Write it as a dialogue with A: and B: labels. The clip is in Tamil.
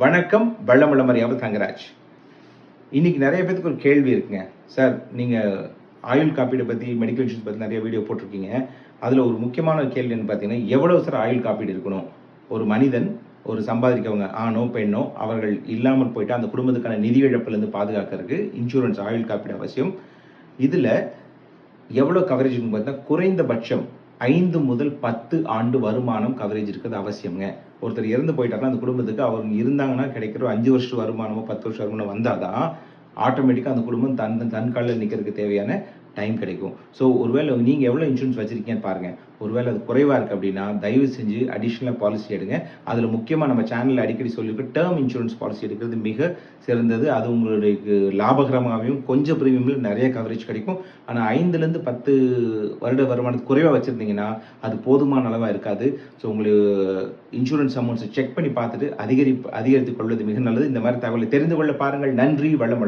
A: வணக்கம் வெள்ளம் வெள்ளம் தங்கராஜ். இன்னைக்கு நிறைய பேத்துக்கு ஒரு கேள்வி இருக்குங்க. சார் நீங்கள் ஆயுள் காப்பீடை பற்றி மெடிக்கல் இன்சூரன்ஸ் பற்றி நிறைய வீடியோ போட்டிருக்கீங்க. அதில் ஒரு முக்கியமான கேள்வி என்ன பார்த்தீங்கன்னா எவ்வளோ சார் ஆயுள் காப்பீடு இருக்கணும்? ஒரு மனிதன் ஒரு சம்பாதிக்கவங்க ஆணோ பெண்ணோ அவர்கள் இல்லாமல் போயிட்டு அந்த குடும்பத்துக்கான நிதி இழப்புலேருந்து பாதுகாக்கிறதுக்கு இன்சூரன்ஸ் ஆயுள் காப்பீடு அவசியம். இதில் எவ்வளோ கவரேஜ் பார்த்தீங்கன்னா குறைந்தபட்சம் ஐந்து முதல் பத்து ஆண்டு வருமானம் கவரேஜ் இருக்கிறது அவசியங்க ஒருத்தர் இறந்து போயிட்டாருன்னா அந்த குடும்பத்துக்கு அவங்க இருந்தாங்கன்னா கிடைக்கிற அஞ்சு வருஷம் வருமானமோ பத்து வருஷம் வருமானம் வந்தால் தான் ஆட்டோமேட்டிக்காக அந்த குடும்பம் தன் தன் காலில் நிற்கிறதுக்கு தேவையான டைம் கிடைக்கும். ஸோ ஒருவேளை நீங்கள் எவ்வளோ இன்சூரன்ஸ் வச்சுருக்கீங்கன்னு பாருங்கள் ஒருவேளை அது குறைவாக இருக்குது அப்படின்னா தயவு செஞ்சு அடிஷ்னலாக பாலிசி எடுங்க. அதில் முக்கியமாக நம்ம சேனலில் அடிக்கடி சொல்லியிருக்க டேர்ம் இன்சூரன்ஸ் பாலிசி எடுக்கிறது மிக சிறந்தது. அது உங்களுக்கு லாபகரமாகவும் கொஞ்சம் ப்ரீமியமில் நிறைய கவரேஜ் கிடைக்கும். ஆனால் ஐந்துலேருந்து பத்து வருட வருமானத்துக்கு குறைவாக வச்சுருந்தீங்கன்னா அது போதுமான அளவாக இருக்காது. ஸோ உங்களுக்கு இன்சூரன்ஸ் அமௌண்ட்ஸை செக் பண்ணி பார்த்துட்டு அதிகரி அதிகரித்துக் கொள்வது மிக நல்லது. இந்த மாதிரி தகவலை தெரிந்து கொள்ள பாருங்கள். நன்றி. வளம்